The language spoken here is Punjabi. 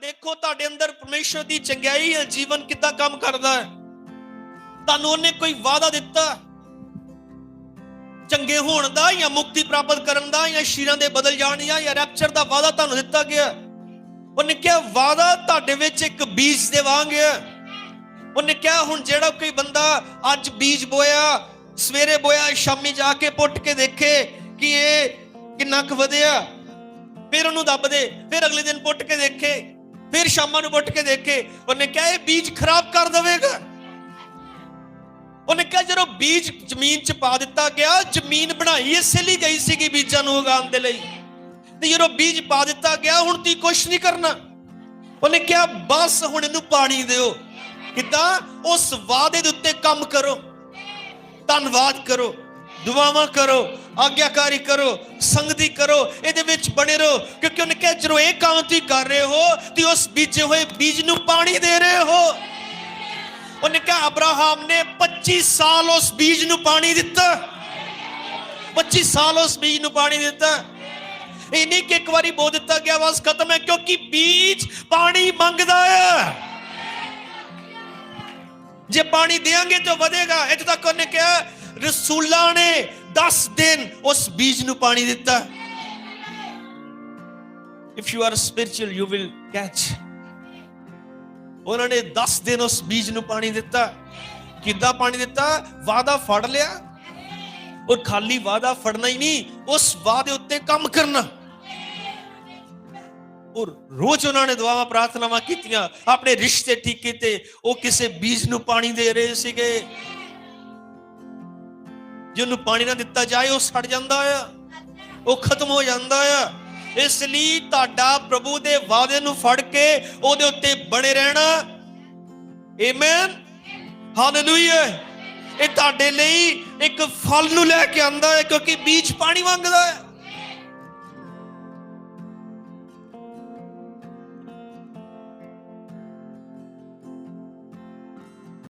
ਦੇਖੋ, ਤੁਹਾਡੇ ਅੰਦਰ ਪਰਮੇਸ਼ਰ ਦੀ ਚੰਗਿਆਈ ਹੈ, ਜੀਵਨ ਕਿੱਦਾਂ ਕੰਮ ਕਰਦਾ ਹੈ। ਤੁਹਾਨੂੰ ਉਹਨੇ ਕੋਈ ਵਾਅਦਾ ਦਿੱਤਾ? ਚੰਗੇ ਹੋਣ ਦਾ ਜਾਂ ਮੁਕਤੀ ਪ੍ਰਾਪਤ ਕਰਨ ਦਾ ਜਾਂ ਸ਼ੀਰਾਂ ਦੇ ਬਦਲ ਜਾਣ ਦਾ ਜਾਂ ਰੈਪਚਰ ਦਾ ਵਾਅਦਾ ਤੁਹਾਨੂੰ ਦਿੱਤਾ ਗਿਆ? ਉਹਨੇ ਕਿਹਾ, ਵਾਅਦਾ ਤੁਹਾਡੇ ਵਿੱਚ ਇੱਕ ਬੀਜ ਦੇਵਾਂਗੇ ਉਹਨੇ ਕਿਹਾ, ਹੁਣ ਜਿਹੜਾ ਕੋਈ ਬੰਦਾ ਅੱਜ ਬੀਜ ਬੋਇਆ, ਸਵੇਰੇ ਬੋਇਆ, ਸ਼ਾਮੀ ਜਾ ਕੇ ਪੁੱਟ ਕੇ ਦੇਖੇ ਕਿ ਇਹ ਕਿੰਨਾ ਕੁ ਵਧਿਆ, ਫਿਰ ਉਹਨੂੰ ਦੱਬ ਦੇ, ਫਿਰ ਅਗਲੇ ਦਿਨ ਪੁੱਟ ਕੇ ਦੇਖੇ ਫਿਰ ਸ਼ਾਮਾਂ ਨੂੰ ਉੱਠ ਕੇ ਦੇਖੇ, ਉਹਨੇ ਕਿਹਾ, ਇਹ ਬੀਜ ਖਰਾਬ ਕਰ ਦੇਵੇਗਾ? ਉਹਨੇ ਕਿਹਾ, ਜਦੋਂ ਬੀਜ ਜ਼ਮੀਨ 'ਚ ਪਾ ਦਿੱਤਾ ਗਿਆ, ਜ਼ਮੀਨ ਬਣਾਈ ਇਸੇ ਲਈ ਗਈ ਸੀਗੀ ਬੀਜਾਂ ਨੂੰ ਉਗਾਉਣ ਦੇ ਲਈ। ਤੇ ਜਦੋਂ ਬੀਜ ਪਾ ਦਿੱਤਾ ਗਿਆ, ਹੁਣ ਤੀ ਕੁਛ ਨਹੀਂ ਕਰਨਾ। ਉਹਨੇ ਕਿਹਾ, ਬਸ ਹੁਣ ਇਹਨੂੰ ਪਾਣੀ ਦਿਓ। ਕਿਦਾਂ? ਉਸ ਵਾਅਦੇ ਦੇ ਉੱਤੇ ਕੰਮ ਕਰੋ। ਧੰਨਵਾਦ ਕਰੋ। ਦੁਆਵਾਂ ਕਰੋ, ਆਗਿਆਕਾਰੀ ਕਰੋ, ਸੰਗਤੀ ਕਰੋ, ਇਹਦੇ ਵਿੱਚ ਬਣੇ ਰਹੋ, ਕਿਉਂਕਿ ਉਹਨੇ ਕਿਹਾ, ਜਦੋਂ ਇਹ ਕੰਮ ਤੁਸੀਂ ਕਰ ਰਹੇ ਹੋ, ਤੇ ਉਸ ਬੀਜੇ ਹੋਏ ਬੀਜ ਨੂੰ ਪਾਣੀ ਦੇ ਰਹੇ ਹੋ। ਉਹਨੇ ਕਿਹਾ, ਅਬਰਾਹਮ ਨੇ 25 ਸਾਲ ਉਸ ਬੀਜ ਨੂੰ ਪਾਣੀ ਦਿੱਤਾ। 25 ਸਾਲ ਉਸ ਬੀਜ ਨੂੰ ਪਾਣੀ ਦਿੱਤਾ। ਇਹ ਨਹੀਂ ਕਿ ਇੱਕ ਵਾਰੀ ਬੋ ਦਿੱਤਾ ਗਿਆ, ਬਸ ਖਤਮ ਹੈ, ਕਿਉਂਕਿ ਬੀਜ ਪਾਣੀ ਮੰਗਦਾ ਹੈ। ਜੇ ਪਾਣੀ ਦੇਾਂਗੇ ਤਾਂ ਵਧੇਗਾ। ਇੱਥੇ ਤੱਕ ਉਹਨੇ ਕਿਹਾ ਰਸੂਲਾਂ ਨੇ 10 ਦਿਨ ਉਸ ਬੀਜ ਨੂੰ ਪਾਣੀ ਦਿੱਤਾ। If you are spiritual you will catch ਉਹਨਾਂ ਨੇ 10 ਦਿਨ ਉਸ ਬੀਜ ਨੂੰ ਪਾਣੀ ਦਿੱਤਾ। ਕਿੱਦਾਂ ਪਾਣੀ ਦਿੱਤਾ? ਵਾਦਾ ਫੜ ਲਿਆ। ਔਰ ਖਾਲੀ ਵਾਦਾ ਫੜਨਾ ਹੀ ਨਹੀਂ, ਉਸ ਵਾਦੇ ਉੱਤੇ ਕੰਮ ਕਰਨਾ। ਔਰ ਰੋਜ਼ ਉਹਨਾਂ ਨੇ ਦੁਆਵਾਂ, ਪ੍ਰਾਰਥਨਾਵਾਂ ਕੀਤੀਆਂ। ਆਪਣੇ ਰਿਸ਼ਤੇ ਠੀਕ ਕੀਤੇ। ਉਹ ਕਿਸੇ ਬੀਜ ਨੂੰ ਪਾਣੀ ਦੇ ਰਹੇ ਸੀਗੇ। ਜਿਹਨੂੰ ਪਾਣੀ ਨਾ ਦਿੱਤਾ ਜਾਏ, ਉਹ ਸੜ ਜਾਂਦਾ ਆ। ਉਹ ਖਤਮ ਹੋ ਜਾਂਦਾ ਆ। ਇਸ ਲਈ ਤੁਹਾਡਾ ਪ੍ਰਭੂ ਦੇ ਵਾਅਦੇ ਨੂੰ ਫੜ ਕੇ ਉਹਦੇ ਉੱਤੇ ਬਣੇ ਰਹਿਣਾ। ਆਮੇਨ ਹਾਲੇਲੂਇਆ ਇਹ ਤੁਹਾਡੇ ਲਈ ਇੱਕ ਫਲ ਨੂੰ ਲੈ ਕੇ ਆਂਦਾ ਹੈ, ਕਿਉਂਕਿ ਬੀਜ ਪਾਣੀ ਮੰਗਦਾ ਹੈ।